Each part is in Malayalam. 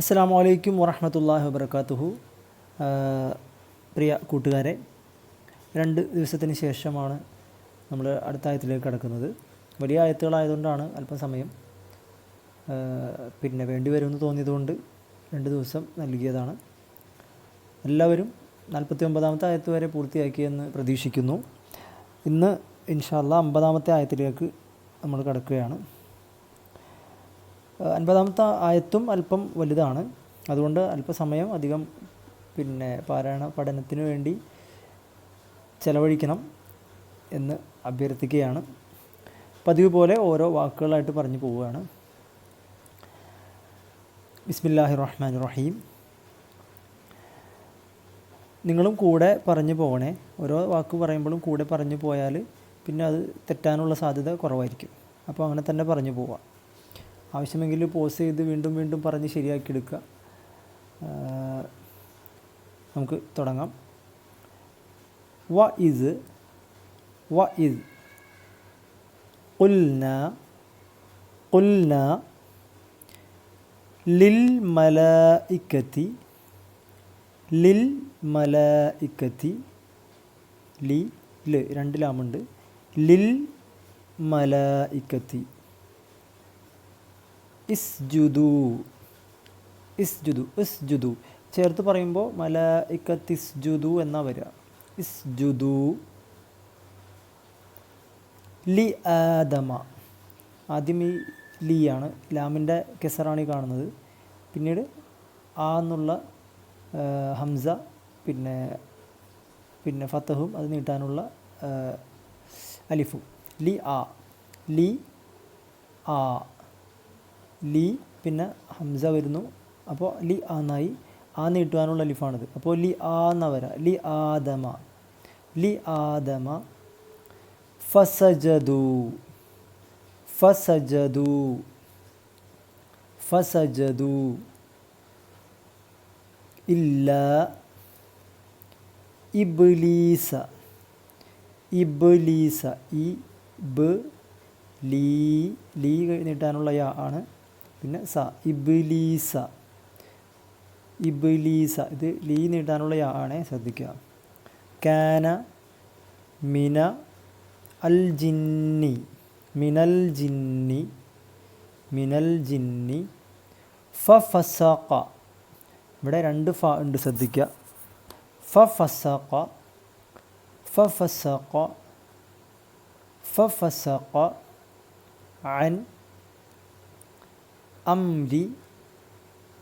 അസ്സാം വലൈക്കും വറഹമത്തല്ലാഹി വബർക്കാത്തുഹു പ്രിയ കൂട്ടുകാരെ രണ്ട് ദിവസത്തിന് ശേഷമാണ് നമ്മൾ അടുത്ത ആയത്തിലേക്ക് കടക്കുന്നത്. വലിയ ആയത്തുകളായതുകൊണ്ടാണ് അല്പം സമയം പിന്നെ വേണ്ടി വരുമെന്ന് തോന്നിയതുകൊണ്ട് രണ്ട് ദിവസം നൽകിയതാണ്. എല്ലാവരും നാൽപ്പത്തി ഒമ്പതാമത്തെ ആയത്ത് വരെ പൂർത്തിയാക്കിയെന്ന് പ്രതീക്ഷിക്കുന്നു. ഇന്ന് ഇൻഷാല്ല അമ്പതാമത്തെ ആയത്തിലേക്ക് നമ്മൾ കടക്കുകയാണ്. അൻപതാമത്തെ ആയത്തും അല്പം വലുതാണ്. അതുകൊണ്ട് അല്പസമയം അധികം പിന്നെ പാരായണ പഠനത്തിനു വേണ്ടി ചെലവഴിക്കണം എന്ന് അഭ്യർത്ഥിക്കുകയാണ്. പതിവ് പോലെ ഓരോ വാക്കുകളായിട്ട് പറഞ്ഞു പോവുകയാണ്. ബിസ്മില്ലാഹി റഹ്മാൻ റഹീം നിങ്ങളും കൂടെ പറഞ്ഞു പോകണേ. ഓരോ വാക്ക് പറയുമ്പോഴും കൂടെ പറഞ്ഞു പോയാൽ പിന്നെ അത് തെറ്റാനുള്ള സാധ്യത കുറവായിരിക്കും. അപ്പോൾ അങ്ങനെ തന്നെ പറഞ്ഞു പോവാം. ആവശ്യമെങ്കിൽ പോസ് ചെയ്ത് വീണ്ടും വീണ്ടും പറഞ്ഞ് ശരിയാക്കി എടുക്കുക ആ, നമുക്ക് തുടങ്ങാം വ ഇസ് വ ഇസ് قلنا قلنا للملائكة للملائكة ലി ല് രണ്ട് ലാമുണ്ട് ലിൽ മലായിക്കത്തി ഇസ്ജുദു. ഇസ്ജുദു ഇസ്ജുദു. ചേർത്ത് പറയുമ്പോൾ മല ഇക്കത്തിസ്ജുദു എന്നാ വരിക. ഇസ്ജുദു. ലി ആദമ. ആദ്യം ഈ ലി ആണ്. ലാമിന്റെ കെസറാണ് ഈ കാണുന്നത്. പിന്നീട് ആ എന്നുള്ള ഹംസ പിന്നെ പിന്നെ ഫത്തഹും അത് നീട്ടാനുള്ള അലിഫും. ലി ആ. ലി ആ. ലി പിന്നെ ഹംസ വരുന്നു. അപ്പോൾ ലി ആന്നായി ആ നീട്ടുവാനുള്ള അലിഫാണിത് അപ്പോൾ ലി ആന്ന വരാം. ലി ആദമ ലി ആദമ ഫസജദു. ഫസജദു. ഫസജദു. ഇല്ല. ഇബ്ലീസ. ഇബ്ലീസ. ഇ ബ് ലീ ലീ നീട്ടാനുള്ള യാ ആണ്. പിന്നെ സ ഇബ്ലീസ. ഇബ്ലീസ ഇത് ലീ നീട്ടാനുള്ള ആണ് ശ്രദ്ധിക്കുക. കാന മിന അൽ ജിന്നി. മിനൽ ജിന്നി. മിനൽ ജിന്നി. ഫ ഫസാക്ക ഇവിടെ രണ്ട് ഫ ഉണ്ട് ശ്രദ്ധിക്കുക. ഫ ഫസാക്ക ഫ ഫസാക്ക ഫ ഫസാക്ക അൻ അംരി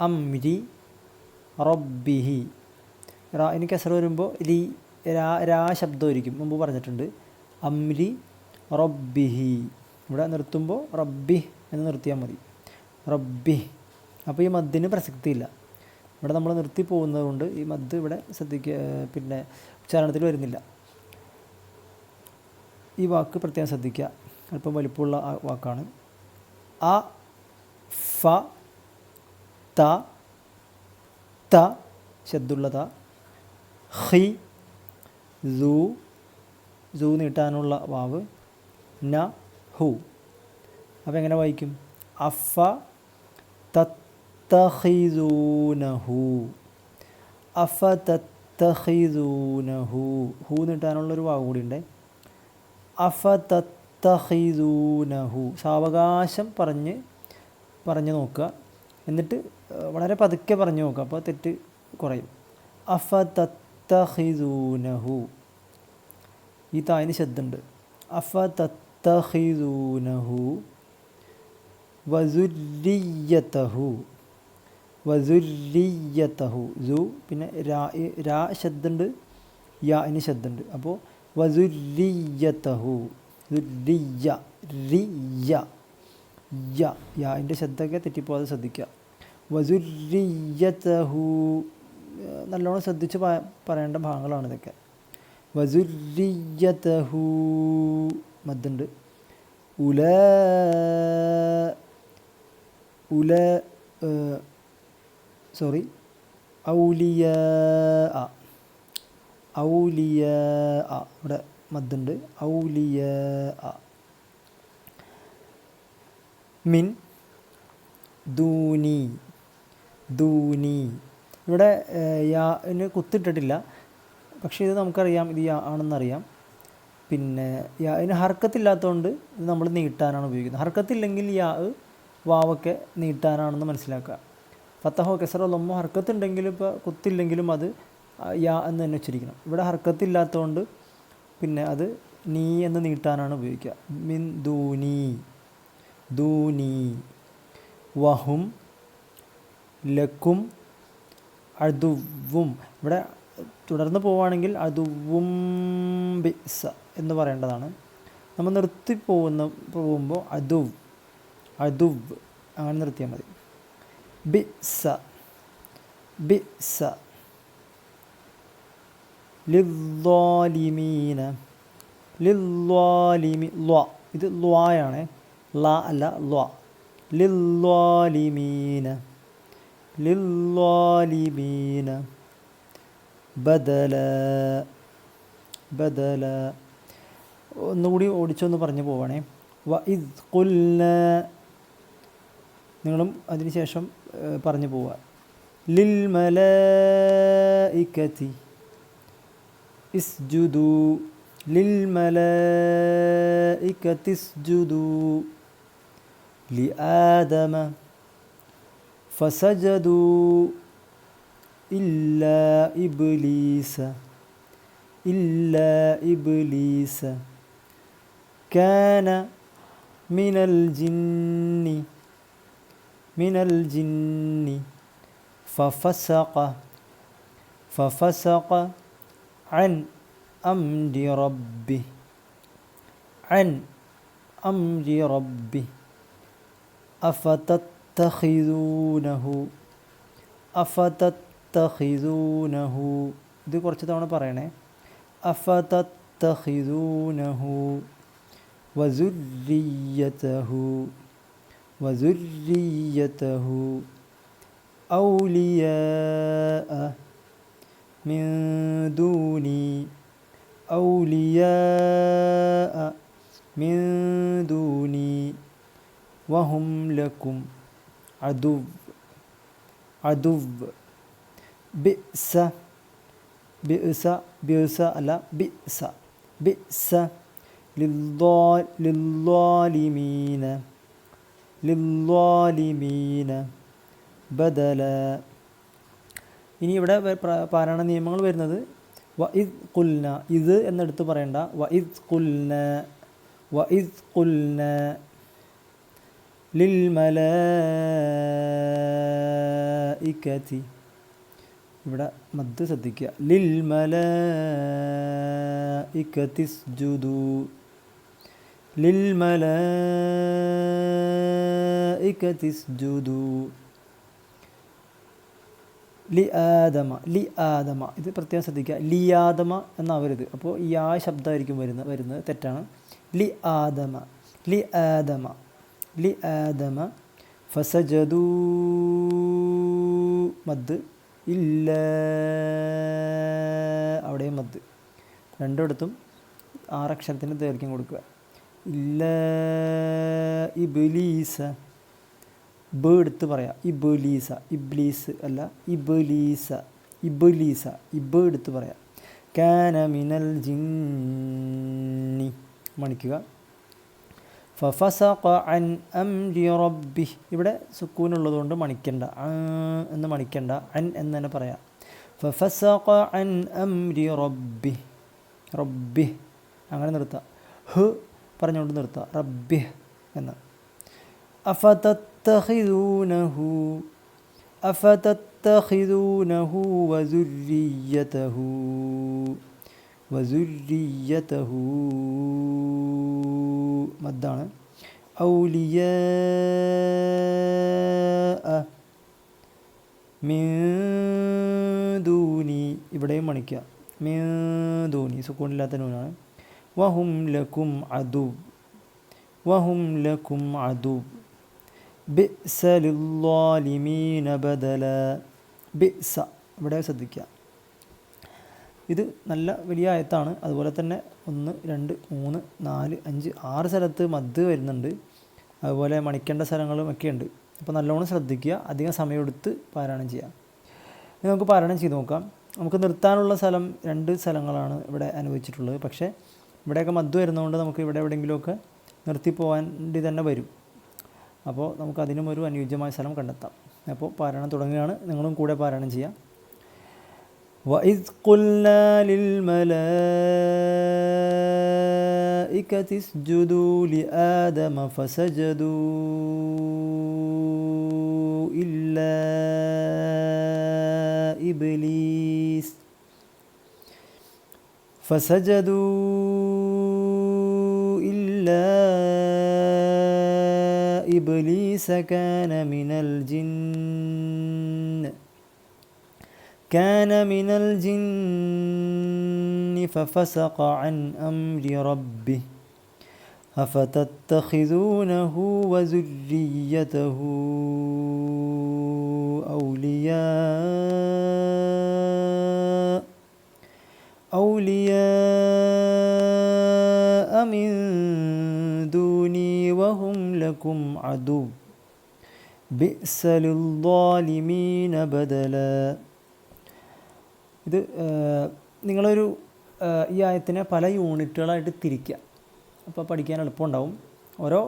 അംരി റബ്ബിഹി. റാ ഇനി കസർ വരുമ്പോൾ ലി രാ രാ ശബ്ദമായിരിക്കും മുമ്പ് പറഞ്ഞിട്ടുണ്ട്. അംരി റബ്ബിഹി. ഇവിടെ നിർത്തുമ്പോൾ റബ്ബി എന്ന് നിർത്തിയാൽ മതി. റബ്ബി. അപ്പോൾ ഈ മദ്ദിന് പ്രസക്തിയില്ല. ഇവിടെ നമ്മൾ നിർത്തി പോകുന്നത് കൊണ്ട് ഈ മദ് ഇവിടെ ശ്രദ്ധിക്കുക പിന്നെ ഉച്ചാരണത്തിൽ വരുന്നില്ല. ഈ വാക്ക് പ്രത്യേകം ശ്രദ്ധിക്കുക അല്പം വലിപ്പമുള്ള ആ വാക്കാണ്. അ ഫ ത ത ശബ്ദുള്ളത ഹി സൂ സൂ നീട്ടാനുള്ള വാവ്. ന ഹു. അപ്പോൾ എങ്ങനെ വായിക്കും? അഫ തത്തഹിസൂനഹു അഫ തത്തഹിസൂനഹു ഹു നീട്ടാനുള്ളൊരു വാവ് കൂടി ഉണ്ട് അഫ തത്തഹിസൂനഹു സാവകാശം പറഞ്ഞ് പറഞ്ഞു നോക്കുക. എന്നിട്ട് വളരെ പതുക്കെ പറഞ്ഞു നോക്കുക. അപ്പോൾ തെറ്റ് കുറയും. അഫ തത്തഹിസൂനഹു ഈ തായിന് ശബ്ദമുണ്ട്. അഫ തത്തഹിസൂനഹു വസുരിയത്തഹു വസുരിയത്തഹു സു പിന്നെ രാ രാ ശബ്ദമുണ്ട്. യാ ഇനി ശബ്ദമുണ്ട്. അപ്പോൾ വസുരിയത്തഹു സുരിയ റിയ. യ യാന്റെ ശബ്ദമൊക്കെ തെറ്റിപ്പോകാതെ ശ്രദ്ധിക്കുക. വസുരിയത്തഹു നല്ലോണം ശ്രദ്ധിച്ച് പറയേണ്ട ഭാഗങ്ങളാണ് ഇതൊക്കെ. വസുരിയത്തഹു മദ്ദുണ്ട്. ഉല ഉല സോറി ഔലിയ ആ ഔലിയ ആ ഇവിടെ മദ്ദുണ്ട്. ഔലിയ മിൻ ദൂനി ദൂനി. ഇവിടെ യാന് കുത്തിട്ടിട്ടില്ല. പക്ഷേ ഇത് നമുക്കറിയാം ഇത് യാ ആണെന്നറിയാം. പിന്നെ യാ ഇതിന് ഹർക്കത്തില്ലാത്തതുകൊണ്ട് ഇത് നമ്മൾ നീട്ടാനാണ് ഉപയോഗിക്കുന്നത്. ഹർക്കത്തില്ലെങ്കിൽ യാ വാവൊക്കെ നീട്ടാനാണെന്ന് മനസ്സിലാക്കുക. ഫത്തഹോ കെസറോ ലൊമ്മോ ഹർക്കത്തുണ്ടെങ്കിലും ഇപ്പോൾ കുത്തില്ലെങ്കിലും അത് യാ എന്ന് തന്നെ ഉച്ചരിക്കണം. ഇവിടെ ഹർക്കത്തില്ലാത്തതുകൊണ്ട് പിന്നെ അത് നീ എന്ന് നീട്ടാനാണ് ഉപയോഗിക്കുക. മിൻ ദൂനി. ദൂനി വഹും ലക്കും അതുവും ഇവിടെ തുടർന്ന് പോവുകയാണെങ്കിൽ അതുവും ബിസ എന്ന് പറയേണ്ടതാണ്. നമ്മൾ നിർത്തി പോകുന്ന പോകുമ്പോൾ അതുവ് അതുവ് അങ്ങനെ നിർത്തിയാൽ മതി. ബിസ ബിസ ലിദ്വാലിമീന ലിദ്വാലിമി ല്വ. ഇത് ല്വായാണ്. ല അല്ല ല്വ ലിദ്വാലിമീന ലിദ്വാലിമീന ബദല ബദല ഒന്നുകൂടി ഓടിച്ചൊന്ന് പറഞ്ഞു പോവാണേ വ ഇദ് കുൽന നിങ്ങളും അതിനുശേഷം ഏഹ്, പറഞ്ഞു പോവുക ലിൽ മലഇക്കത്തി اسجدوا للملائكة اسجدوا لآدم فسجدوا إلا إبليس إلا إبليس كان من الجن من الجن ففسق ففسق عن أمر ربه عن أمر ربه. أفتتخذونه أفتتخذونه ഇത് കുറച്ച് തവണ പറയണേ أفتتخذونه وذريته وذريته أولياء من دوني أولياء من دوني وهم لكم عدو عدو بئس بئس بئس ألا بئس بئس للظال للظالمين للظالمين بدلا ഇനി ഇവിടെ വ- പ്ര- പാരായണ നിയമങ്ങൾ വരുന്നത് വ ഇദ് കുൽന ഇത് എന്നെടുത്ത് പറയണ്ട വ ഇദ് കുൽന വ ഇദ് കുൽന ലിൽ മലഇകതി ഇവിടെ മദ് ശ്രദ്ധിക്കുക. ലിൽമല മലഇകതി സ്ജുദു. ലിൽ മലഇകതി സ്ജുദു. ലി ആദമ ലി ആദമ ഇത് പ്രത്യേകം ശ്രദ്ധിക്കുക. ലി ആദമ എന്നാവരുത്. അപ്പോൾ ഈ ആ ശബ്ദമായിരിക്കും വരുന്നത് വരുന്നത് തെറ്റാണ്. ലി ആദമ ലി ആദമ ലി ആദമ ഫസജദൂ മദ് ഇല്ല അവിടെ മദ്. രണ്ടിടത്തും ആറക്ഷരത്തിന് ദൈർഘ്യം കൊടുക്കുക. ഇല്ല ഇബിലീസ. ബ പറയാം. ഇബലീസ. ഇബ്ലീസ് അല്ല ഇബലീസ. ഇബലീസ. ഇബ എടുത്ത് പറയാം. കാന മിനൽ ജിന്നി. മണിക്കുക. ഫഫസഖ അൻ അംരി റബ്ബി ഇവിടെ സുക്കൂൻ ഉള്ളതുകൊണ്ട് മണിക്കണ്ട ആ എന്ന് മണിക്കണ്ട അൻ എന്ന് തന്നെ പറയാം ഫഫസഖ അൻ അംരി റബ്ബി റബ്ബി അങ്ങനെ നിർത്താം ഹ് പറഞ്ഞുകൊണ്ട് നിർത്താം റബ്ബി എന്ന് أفتتخذونه أفتتخذونه وذريته وذريته മദ്ദാണ്. ഔലിയ മീദൂനി ഇവിടെയും മണിക്കുക മീദൂനി സുക്കൂണില്ലാത്ത നൂനാണ്. വഹും ലക്കും അതു വഹും ലക്കും അതു ബിസ ലിദ്ദാലിമീന ബദല ബിസ ഇവിടെ ശ്രദ്ധിക്കുക ഇത് നല്ല വലിയ ആയത്താണ്. അതുപോലെ തന്നെ ഒന്ന് രണ്ട് മൂന്ന് നാല് അഞ്ച് ആറ് സ്ഥലത്ത് മദ് വരുന്നുണ്ട്. അതുപോലെ മണിക്കേണ്ട സ്ഥലങ്ങളും ഒക്കെ ഉണ്ട്. അപ്പോൾ നല്ലോണം ശ്രദ്ധിക്കുക. അധികം സമയമെടുത്ത് പാരായണം ചെയ്യാം ഇനി നമുക്ക് പാരായണം ചെയ്ത് നോക്കാം. നമുക്ക് നിർത്താനുള്ള സ്ഥലം രണ്ട് സ്ഥലങ്ങളാണ് ഇവിടെ അനുവദിച്ചിട്ടുള്ളത്. പക്ഷേ ഇവിടെയൊക്കെ മദ്ദ് വരുന്നതുകൊണ്ട് നമുക്ക് ഇവിടെ എവിടെയെങ്കിലുമൊക്കെ നിർത്തി പോകാൻ തന്നെ വരും. അപ്പോൾ നമുക്ക് അതിനും ഒരു അനുയോജ്യമായ സ്ഥലം കണ്ടെത്താം. അപ്പോൾ പാരായണം തുടങ്ങുകയാണ്. നിങ്ങളും കൂടെ പാരായണം ചെയ്യാം. وإذ قلنا للملائكة اسجدوا لآدم فسجدوا إلا إبليس فسجدوا إلا إبليس كان من الجن كان من الجن ففسق عن أمر ربه أفتتخذونه وذريته أولياء؟ أولياء من دوني وهم لكم عدو بئس للظالمين بدلاً. ഇത് നിങ്ങളൊരു ഈ ആയത്തിനെ പല യൂണിറ്റുകളായിട്ട് തിരിക്കുക. അപ്പോൾ പഠിക്കാൻ എളുപ്പമുണ്ടാവും. ഓരോ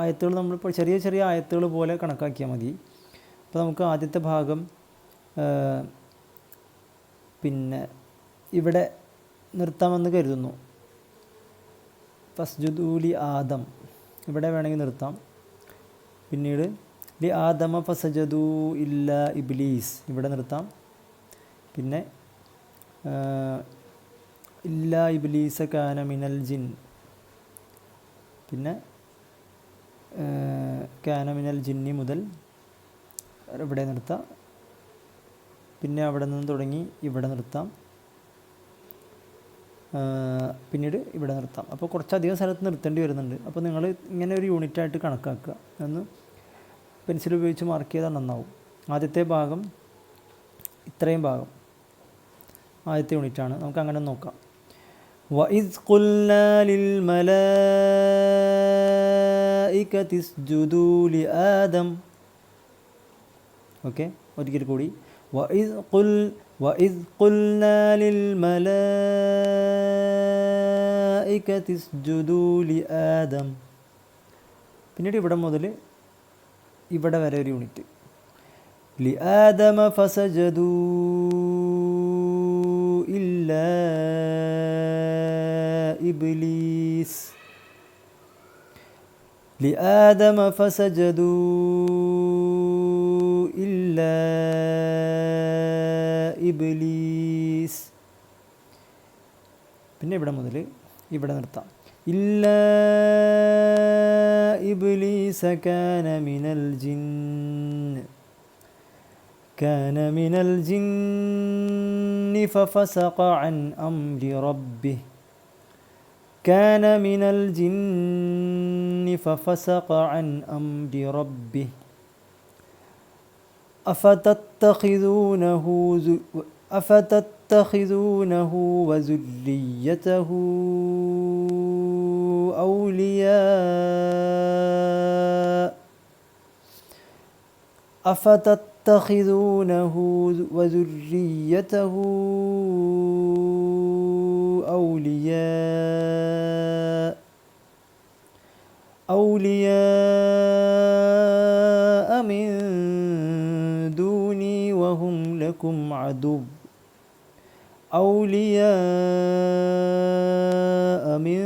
ആയത്തുകൾ നമ്മൾ ഇപ്പോൾ ചെറിയ ചെറിയ ആയത്തുകൾ പോലെ കണക്കാക്കിയാൽ മതി. അപ്പോൾ നമുക്ക് ആദ്യത്തെ ഭാഗം പിന്നെ ഇവിടെ നിർത്താമെന്ന് കരുതുന്നു. ഫസ്ജുദൂലി ആദം. ഇവിടെ വേണമെങ്കിൽ നിർത്താം. പിന്നീട് ലി ആദമ ഫസജദൂ ഇല്ല ഇബ്ലീസ്. ഇവിടെ നിർത്താം. പിന്നെ ഇല്ല ഇബ്ലീസ കാന മിനൽ ജിൻ. പിന്നെ കാന മിനൽ ജിന്നി മുതൽ ഇവിടെ നിർത്താം. പിന്നെ അവിടെ നിന്ന് തുടങ്ങി ഇവിടെ നിർത്താം. പിന്നീട് ഇവിടെ നിർത്താം. അപ്പോൾ കുറച്ചധികം സ്ഥലത്ത് നിർത്തേണ്ടി വരുന്നുണ്ട്. അപ്പോൾ നിങ്ങൾ ഇങ്ങനെ ഒരു യൂണിറ്റായിട്ട് കണക്കാക്കുക. എന്ന് പെൻസിൽ ഉപയോഗിച്ച് മാർക്ക് ചെയ്താൽ നന്നാവും. ആദ്യത്തെ ഭാഗം ഇത്രയും ഭാഗം. ആദ്യത്തെ യൂണിറ്റാണ് നമുക്ക് അങ്ങനെ നോക്കാം وإذ قلنا للملائكة اسجدوا لآدم ഓക്കെ ഒരിക്കൽ കൂടി وإذ قل وإذ قلنا للملائكة اسجدوا لآدم പിന്നീട് ഇവിടെ മുതൽ ഇവിടെ വരെ ഒരു യൂണിറ്റ് لآدم فسجدوا إلا إبليس لآدم فسجدوا إلا إبليس പിന്നെ ഇവിടെ മുതൽ ഇവിടെ നിർത്താം ഇല്ല ഇബ്ലീസ കാന മിനൽ ജിന്ന് كان من الجن ففسق عن أمر ربه. كان من الجن ففسق عن أمر ربه. أفتتخذونه أفتتخذونه وذريته أولياء. أفتتخذونه وذريته أولياء أولياء من دوني وهم لكم عدو أولياء من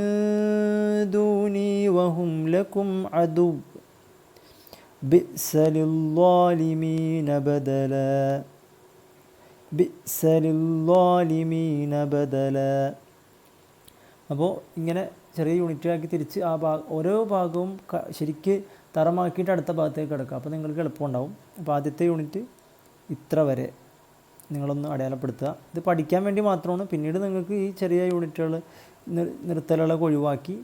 دوني وهم لكم عدو بئس للظالمين بدلا بئس للظالمين بدلا അപ്പോൾ ഇങ്ങനെ ചെറിയ യൂണിറ്റാക്കി തിരിച്ച് ആ ഭാഗ ഓരോ ഭാഗവും ക- ശരിക്ക് തറമാക്കിയിട്ട് അടുത്ത ഭാഗത്തേക്ക് കിടക്കുക അപ്പോൾ നിങ്ങൾക്ക് എളുപ്പമുണ്ടാവും അപ്പോൾ ആദ്യത്തെ യൂണിറ്റ് ഇത്ര വരെ നിങ്ങളൊന്ന് അടയാളപ്പെടുത്തുക ഇത് പഠിക്കാൻ വേണ്ടി മാത്രമാണ് പിന്നീട് നിങ്ങൾക്ക് ഈ ചെറിയ യൂണിറ്റുകൾ നിർത്തലുകളൊക്കെ ഒഴിവാക്കി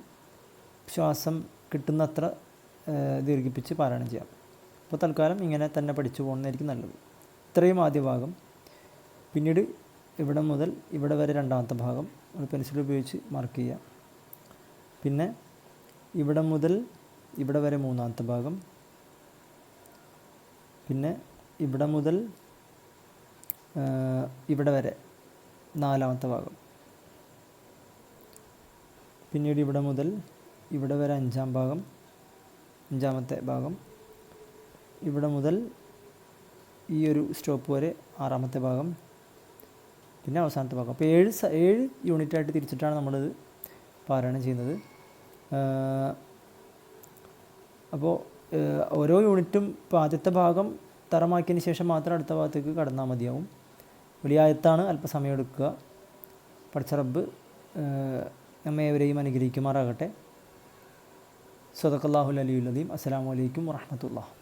ശ്വാസം കിട്ടുന്നത്ര ഏഹ്, ദീർഘിപ്പിച്ച് പാരായണം ചെയ്യാം. അപ്പോൾ തൽക്കാലം ഇങ്ങനെ തന്നെ പഠിച്ചു പോകുന്നതായിരിക്കും നല്ലത്. ഇത്രയും ആദ്യ ഭാഗം. പിന്നീട് ഇവിടെ മുതൽ ഇവിടെ വരെ രണ്ടാമത്തെ ഭാഗം ഒരു പെൻസിൽ ഉപയോഗിച്ച് മാർക്ക് ചെയ്യാം പിന്നെ ഇവിടെ മുതൽ ഇവിടെ വരെ മൂന്നാമത്തെ ഭാഗം. പിന്നെ ഇവിടെ മുതൽ ഇവിടെ വരെ നാലാമത്തെ ഭാഗം. പിന്നീട് ഇവിടെ മുതൽ ഇവിടെ വരെ അഞ്ചാം ഭാഗം. അഞ്ചാമത്തെ ഭാഗം. ഇവിടെ മുതൽ ഈ ഒരു സ്റ്റോപ്പ് വരെ ആറാമത്തെ ഭാഗം. പിന്നെ അവസാനത്തെ ഭാഗം. അപ്പോൾ ഏഴ് ഏഴ് യൂണിറ്റായിട്ട് തിരിച്ചിട്ടാണ് നമ്മളിത് പാരായണം ചെയ്യുന്നത്. അപ്പോൾ ഓരോ യൂണിറ്റും ഇപ്പോൾ ആദ്യത്തെ ഭാഗം തറമാക്കിയതിന് ശേഷം മാത്രം അടുത്ത ഭാഗത്തേക്ക് കടന്നാൽ മതിയാവും. വെളിയായത്താണ് അല്പസമയം എടുക്കുക. പഠിച്ച റബ്ബ് ഏഹ്, നമ്മെ ഏവരെയും അനുഗ്രഹിക്കുമാറാകട്ടെ സ്വതക്കല്ലാഹുൽ അലിയുല്ലദീം അസ്സലാമു അലൈക്കും വറഹമത്തുള്ള